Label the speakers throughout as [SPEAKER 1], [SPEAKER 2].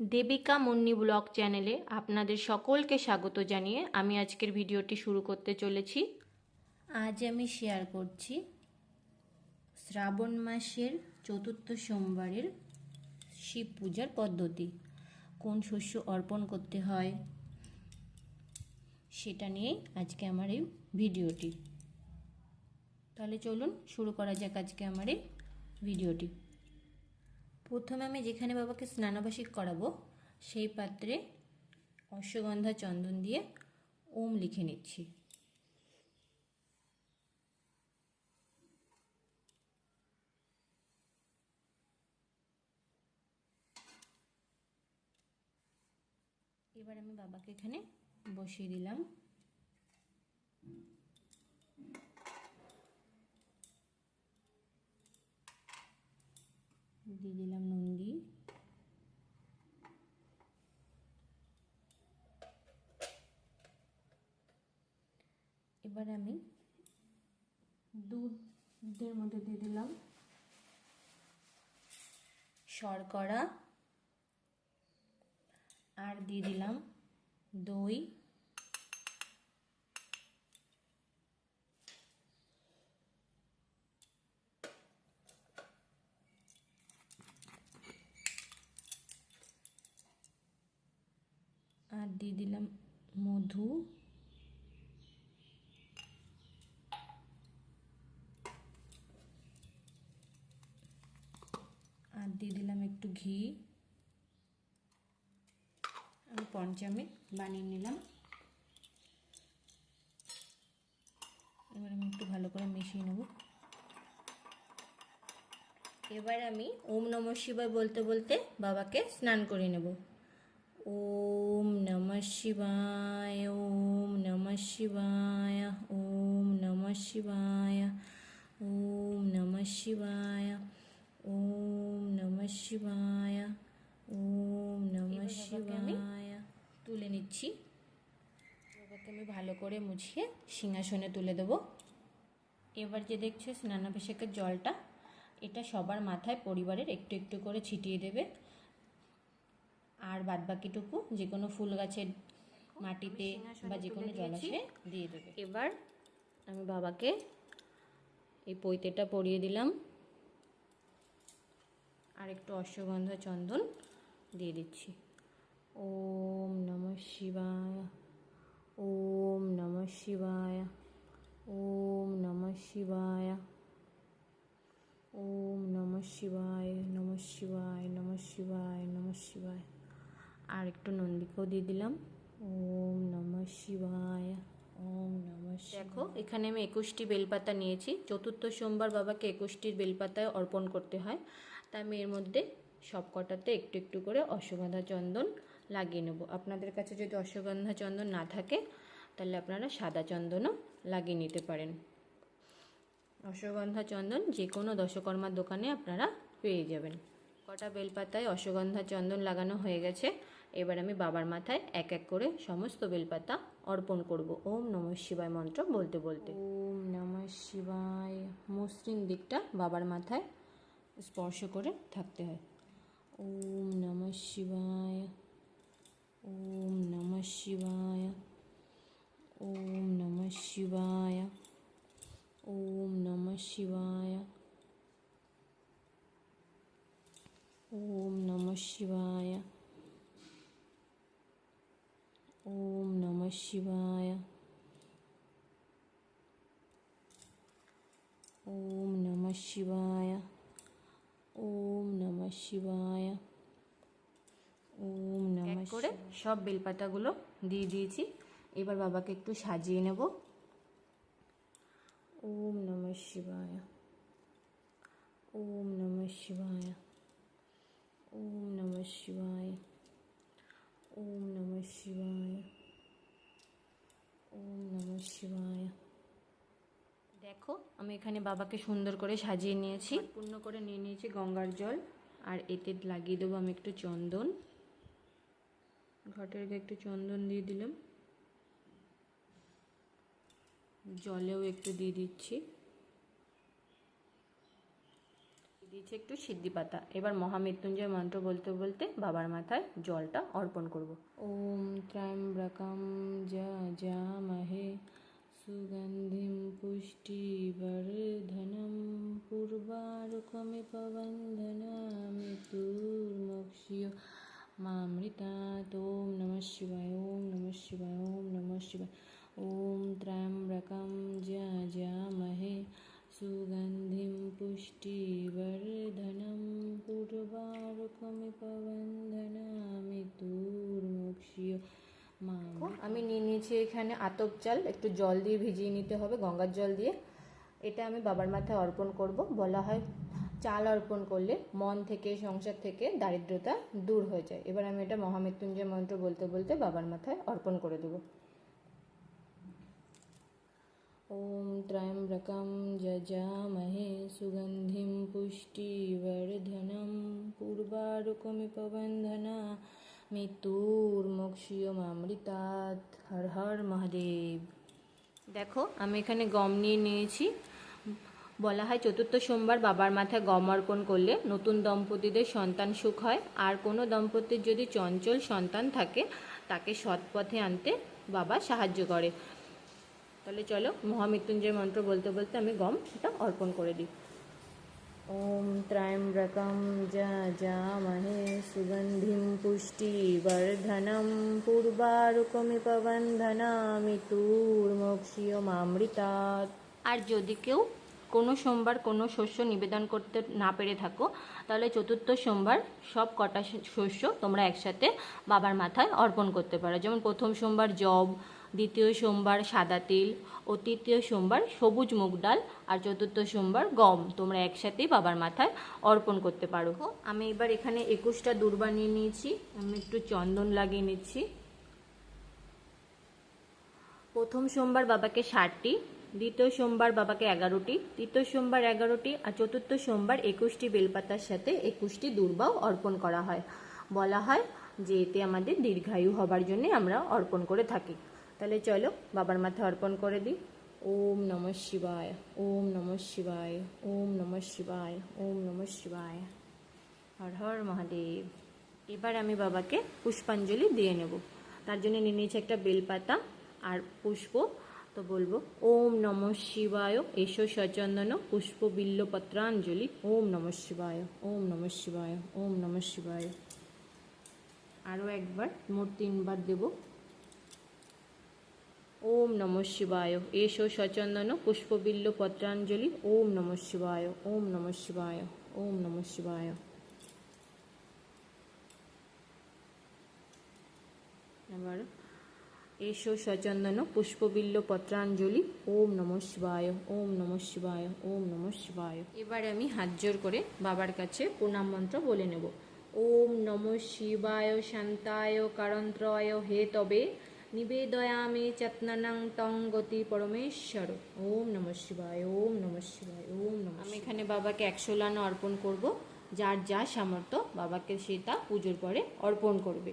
[SPEAKER 1] Devika Munni blog চ্যানেলে আপনাদের সকলকে স্বাগত জানিয়ে আমি আজকের ভিডিওটি শুরু করতে চলেছি। আজ আমি শেয়ার করছি শ্রাবণ মাসের চতুর্থ সোমবারের শিব পূজার পদ্ধতি। কোন শস্য অর্পণ করতে হয়, সেটা নিয়েই আজকে আমার এই ভিডিওটি। তাহলে চলুন শুরু করা যাক আজকে আমার এই ভিডিওটি। প্রথমে আমি যেখানে বাবাকে স্নানাবাসিক করাবো, সেই পাত্রে অশ্বগন্ধা চন্দন দিয়ে ওম লিখে নিচ্ছি। এবার আমি বাবাকে এখানে বসিয়ে দিলাম। দিয়ে দিলাম নন্দী এবার আমি দুধের মধ্যে দিয়ে দিলাম শর্করা। আর দিয়ে দিলাম দই আর দিয়ে দিলাম মধু। আর দিয়ে দিলাম একটু ঘি। আমি পঞ্চামৃত বানিয়ে নিলাম। এবার আমি একটু ভালো করে মিশিয়ে নেব। এবার আমি ওম নম শিবায় বলতে বলতে বাবাকে স্নান করে নেব। ওম নম শিবায় ওম নম শিবায় ওম নম শিবায় ওম নম শিবায় ওম নম শিবায় ওম নম শিবায় তুলে নিচ্ছি। বাবাকে আমি ভালো করে মুছিয়ে সিংহাসনে তুলে দেবো। এবার যে দেখছ স্নানাভিষেকের জলটা এটা সবার মাথায় পরিবারের একটু একটু করে ছিটিয়ে দেবে। আর বাদবাকিটুকু যে কোনো ফুল গাছের মাটিতে বা যে কোনো জলাশয়ে দিয়ে দেবে। এবার আমি বাবাকে এই পৈতেটা পরিয়ে দিলাম। আর একটু অশ্বগন্ধা চন্দন দিয়ে দিচ্ছি। ওম নম শিবায় ওম নম শিবায় ওম নম শিবায় ওম নম শিবায় নম শিবায় নম শিবায় নম শিবায়। আর একটু নন্দিকেও দিয়ে দিলাম। ওম নম শিবায়, ওম নম দেখো, এখানে আমি একুশটি বেলপাতা নিয়েছি। চতুর্থ সোমবার বাবাকে একুশটির বেলপাতায় অর্পণ করতে হয়। তাই আমি এর মধ্যে সব কটাতে একটু একটু করে অশ্বগন্ধা চন্দন লাগিয়ে নেব। আপনাদের কাছে যদি অশ্বগন্ধা চন্দন না থাকে, তাহলে আপনারা সাদা চন্দনও লাগিয়ে নিতে পারেন। অশ্বগন্ধা চন্দন যে কোনো দশকর্মার দোকানে আপনারা পেয়ে যাবেন। কটা বেলপাতায় অশ্বগন্ধা চন্দন লাগানো হয়ে গেছে এবার আমি বাবার মাথায় এক এক করে সমস্ত বেলপাতা অর্পণ করব। ওম নম শিবায় মন্ত্র বলতে বলতে। ওম নম শিবায়। মসৃণ দিকটা বাবার মাথায় স্পর্শ করে থাকতে হয়। ওম নম শিবায়। ওম নম শিবায়। ওম নম শিবায়। ওম নম শিবায়। ওম নম শিবায়। শিবায় ওম নম শিবায় ওম নম শিবায় ওম নম করে সব বেলপাতাগুলো দিয়ে দিয়েছি। এবার বাবাকে একটু সাজিয়ে নেব। ওম নম শিবায় ওম নম শিবায় ওম নম শিবায় ওম নম শিবায় ওম নম শিবায় দেখো আমি এখানে বাবাকে সুন্দর করে সাজিয়ে নিয়েছি। পূর্ণ করে নিয়ে নিয়েছি গঙ্গার জল। আর এতে লাগিয়ে দেবো আমি একটু চন্দন। ঘটের গায়ে একটু চন্দন দিয়ে দিলাম। জলেও একটু দিয়ে দিচ্ছি। দিয়েছি একটু সিদ্ধি পাতা। এবার মহামৃত্যুঞ্জয় মন্ত্র বলতে বলতে বাবার মাথায় জলটা অর্পণ করব। ওম ত্র্যম্বকম যা যা পুষ্টিবর্ধনম सुगन्धिं पुष्टिवर्धनं पूर्वारुकमिपवन्दनामि तुक्षि मामृतात् ॐ नमः शिवाय ॐ नमः शिवाय ॐ नमः शिवाय। ॐ त्र्यम्बकं जामहे सुगन्धिं पुष्टिवर्धनं पूर्वारुकमिपवन्दनामि तुर्मुक्षि আমি নিয়ে নিয়েছি এখানে আতপ চাল একটু জল দিয়ে ভিজিয়ে নিতে হবে গঙ্গার জল দিয়ে এটা আমি বাবার মাথায় অর্পণ করব বলা হয় চাল অর্পণ করলে মন থেকে সংসার থেকে দারিদ্রতা দূর হয়ে যায় এবার আমি এটা মহামৃত্যুঞ্জয় মন্ত্র বলতে বলতে বাবার মাথায় অর্পণ করে দেবো ॐ त्र्यम्बकं যজামহে সুগন্ধিম পুষ্টিবর্ধনম পূর্বারুকমিপ বন্ধনা মৃত্যুর্মোক্ষীয়মামৃতাৎ হর হর মহাদেব দেখো, আমি এখানে গম নিয়ে নিয়েছি। বলা হয় চতুর্থ সোমবার বাবার মাথায় গম অর্পণ করলে নতুন দম্পতিদের সন্তান সুখ হয়। আর কোনো দম্পতির যদি চঞ্চল সন্তান থাকে, তাকে সৎ পথে আনতে বাবা সাহায্য করে। তাহলে চলো মহামৃত্যুঞ্জয় মন্ত্র বলতে বলতে আমি গমটা অর্পণ করে দিই। ত্র্যম্বকম যজামহে সুগন্ধিম পুষ্টিবর্ধনম পূর্বারুকমিপ বন্ধনামি তুর্মক্ষীয়মামৃতাৎ আর যদি কেউ কোনো সোমবার কোনো শস্য নিবেদন করতে না পেরে থাকো, তাহলে চতুর্থ সোমবার সব কটা শস্য তোমরা একসাথে বাবার মাথায় অর্পণ করতে পারো। যেমন প্রথম সোমবার জব দ্বিতীয় সোমবার সাদা তিল ও তৃতীয় সোমবার সবুজ মুগ ডাল আর চতুর্থ সোমবার গম। তোমরা একসাথেই বাবার মাথায় অর্পণ করতে পারো। আমি এবার এখানে একুশটা দূর বানিয়ে নিয়েছি। আমি একটু চন্দন লাগিয়ে নিচ্ছি। প্রথম সোমবার বাবাকে ষাটটি, দ্বিতীয় সোমবার বাবাকে এগারোটি, তৃতীয় সোমবার এগারোটি আর চতুর্থ সোমবার একুশটি বেলপাতার সাথে একুশটি দুর্বাও অর্পণ করা হয়। বলা হয় যে এতে আমাদের দীর্ঘায়ু হবার জন্য আমরা অর্পণ করে থাকি। তাহলে চলো বাবার মাথায় অর্পণ করে দিই। ওম নম শিবায়, ওম নম শিবায়, ওম নম শিবায়, ওম নম শিবায়। হর হর মহাদেব। এবার আমি বাবাকে পুষ্পাঞ্জলি দিয়ে নেব। তার জন্য নিয়ে নিয়েছি একটা বেলপাতা আর পুষ্প। তো বলব, ওম নম শিবায়, এসো সচন্দন, পুষ্প বিল্লপত্রাঞ্জলি। ওম নম শিবায়, ওম নম শিবায়, ওম নম শিবায়। আরও একবার, মোট তিনবার দেবো। ওম নম শিবায়। এসো সচন্দন পুষ্পবিল্ল পত্রাঞ্জলি। ওম নম শিবায়, ওম নম শিবায়, ওম নম শিবায়। এবার এসো সচন্দন পুষ্পবিল্ল পত্রাঞ্জলি। ওম নম শিবায়, ওম নম শিবায়, ওম নম শিবায়। এবার আমি হাত জোর করে বাবার কাছে প্রণাম মন্ত্র বলে নেব। ওম নম শিবায়, শান্তায়, কারন্ত্রয়, হে তবে নিবেদয়ামি চত্ননং তং গতি পরমেশ্বর ওম নম শিবায় ওম নম শিবায় ওম নম আমি এখানে বাবাকে একশো লান অর্পণ করব যার যা সামর্থ্য বাবাকে সেটা পুজোর পরে অর্পণ করবে।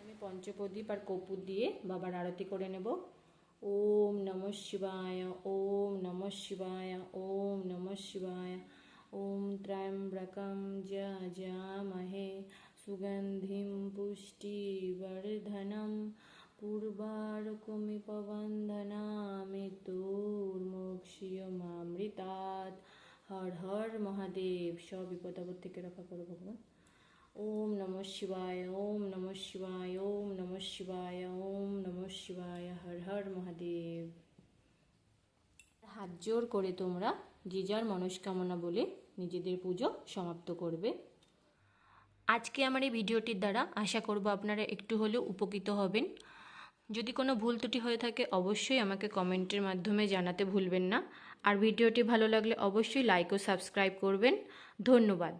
[SPEAKER 1] আমি পঞ্চপ্রদীপ আর কপুর দিয়ে বাবার আরতি করে নেব। ওম নম শিবায় ওম নম শিবায় ওম নম শিবায়। ওম ত্র্যম্বকম যজামহে সুগন্ধিম পুষ্টিবর্ধনম। পূর্বারকমিপ বন্ধনামি দুর্মোক্ষীয়মামৃতাৎ হর হর মহাদেব, সব বিপদ আপদ থেকে রক্ষা করো ভগবান। ওম নম শিবায়, ওম নম শিবায়, ওম নম শিবায়, ওম নম শিবায়, হর হর মহাদেব। হাত জোর করে তোমরা যে যার মনস্কামনা বলে নিজেদের পুজো সমাপ্ত করবে। আজকে আমার এই ভিডিওটির দ্বারা আশা করব আপনারা একটু হলেও উপকৃত হবেন। যদি কোনো ভুল ত্রুটি হয়ে থাকে, অবশ্যই আমাকে কমেন্টের মাধ্যমে জানাতে ভুলবেন না। আর ভিডিওটি ভালো লাগলে অবশ্যই লাইক ও সাবস্ক্রাইব করবেন। ধন্যবাদ।